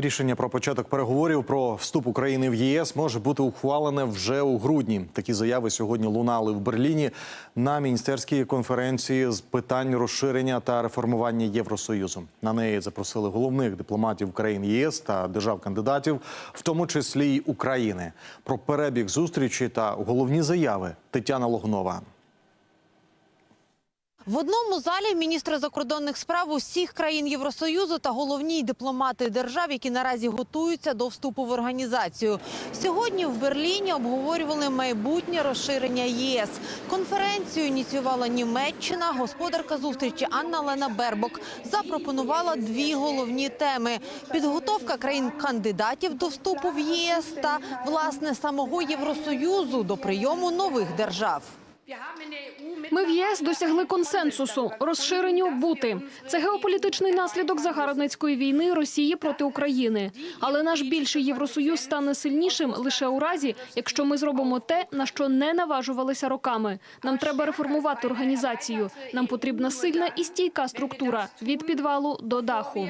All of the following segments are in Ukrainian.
Рішення про початок переговорів про вступ України в ЄС може бути ухвалене вже у грудні. Такі заяви сьогодні лунали в Берліні на міністерській конференції з питань розширення та реформування Євросоюзу. На неї запросили головних дипломатів країн ЄС та держав-кандидатів, в тому числі й України. Про перебіг зустрічі та головні заяви Тетяна Логнова. В одному залі міністри закордонних справ усіх країн Євросоюзу та головні дипломати держав, які наразі готуються до вступу в організацію. Сьогодні в Берліні обговорювали майбутнє розширення єС. Конференцію ініціювала Німеччина. Господарка зустрічі Анна Лена Бербок запропонувала дві головні теми: підготовка країн-кандидатів до вступу в ЄС та власне самого Євросоюзу до прийому нових держав. Ми в ЄС досягли консенсусу розширенню бути. Це геополітичний наслідок загарбницької війни Росії проти України. Але наш більший євросоюз стане сильнішим лише у разі, якщо ми зробимо те, на що не наважувалися роками. Нам треба реформувати організацію. Нам потрібна сильна і стійка структура від підвалу до даху.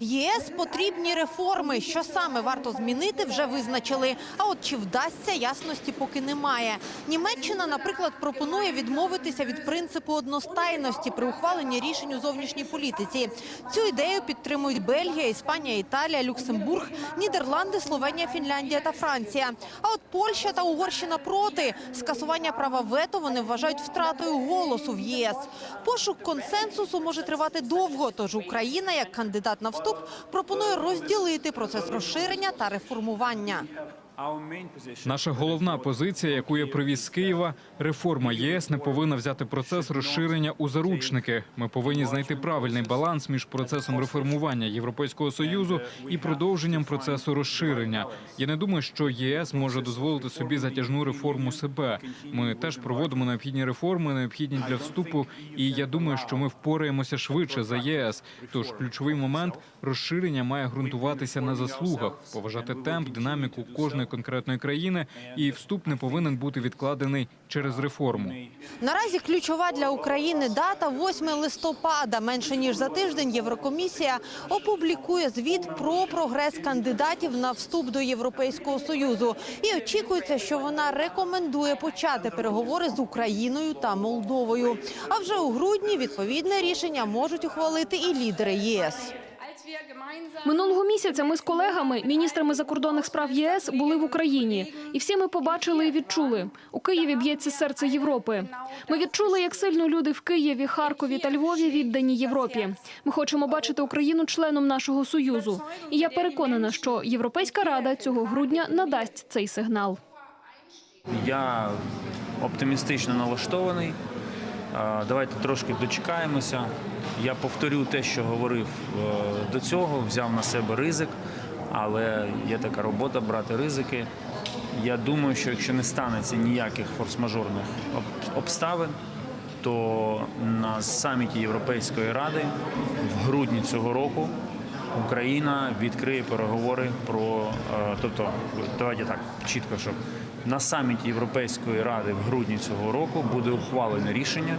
ЄС потрібні реформи. Що саме варто змінити, вже визначили. А от чи вдасться, ясності поки немає. Німеччина, наприклад, пропонує відмовитися від принципу одностайності при ухваленні рішень у зовнішній політиці. Цю ідею підтримують Бельгія, Іспанія, Італія, Люксембург, Нідерланди, Словенія, Фінляндія та Франція. А от Польща та Угорщина проти скасування права вето вони вважають втратою голосу в ЄС. Пошук консенсусу може тривати довго. Тож Україна, як кандидат на вступ, пропонує розділити процес розширення та реформування. Наша головна позиція, яку я привіз з Києва, реформа ЄС не повинна взяти процес розширення у заручники. Ми повинні знайти правильний баланс між процесом реформування Європейського союзу і продовженням процесу розширення. Я не думаю, що ЄС може дозволити собі затяжну реформу себе. Ми теж проводимо необхідні реформи, необхідні для вступу. І я думаю, що ми впораємося швидше за ЄС. Тож ключовий момент розширення має ґрунтуватися на заслугах, поважати темп, динаміку кожної конкретної країни, і вступ не повинен бути відкладений через реформу. Наразі ключова для України дата 8 листопада. Менше ніж за тиждень Єврокомісія опублікує звіт про прогрес кандидатів на вступ до Європейського союзу. І очікується, що вона рекомендує почати переговори з Україною та Молдовою. А вже у грудні відповідне рішення можуть ухвалити і лідери ЄС. Минулого місяця ми з колегами, міністрами закордонних справ ЄС, були в Україні, і всі ми побачили і відчули. У Києві б'ється серце Європи. Ми відчули, як сильно люди в Києві, Харкові та Львові віддані Європі. Ми хочемо бачити Україну членом нашого союзу. І я переконана, що Європейська рада цього грудня надасть цей сигнал. Я оптимістично налаштований. Давайте трошки дочекаємося. Я повторю те, що говорив е, до цього, взяв на себе ризик, але є така робота брати ризики. Я думаю, що якщо не станеться ніяких форс-мажорних обставин, то на саміті Європейської ради в грудні цього року Україна відкриє переговори про, е, тобто, давайте так чітко, щоб на саміті Європейської ради в грудні цього року буде ухвалене рішення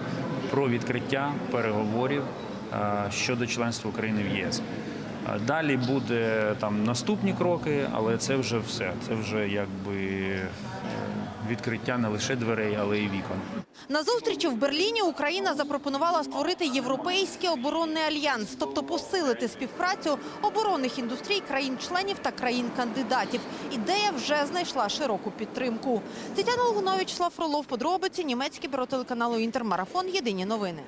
про відкриття переговорів е, щодо членства України в ЄС. Е, Далі буде там наступні кроки, але це вже все. Це вже якби відкриття не лише дверей, але й вікон. На зустрічі в Берліні Україна запропонувала створити європейський оборонний альянс, тобто посилити співпрацю оборонних індустрій країн-членів та країн-кандидатів. Ідея вже знайшла широку підтримку. Тетяна Лугунович, Слав Фролов, подробиці, німецький бюро телеканалу Інтермарафон. Єдині новини.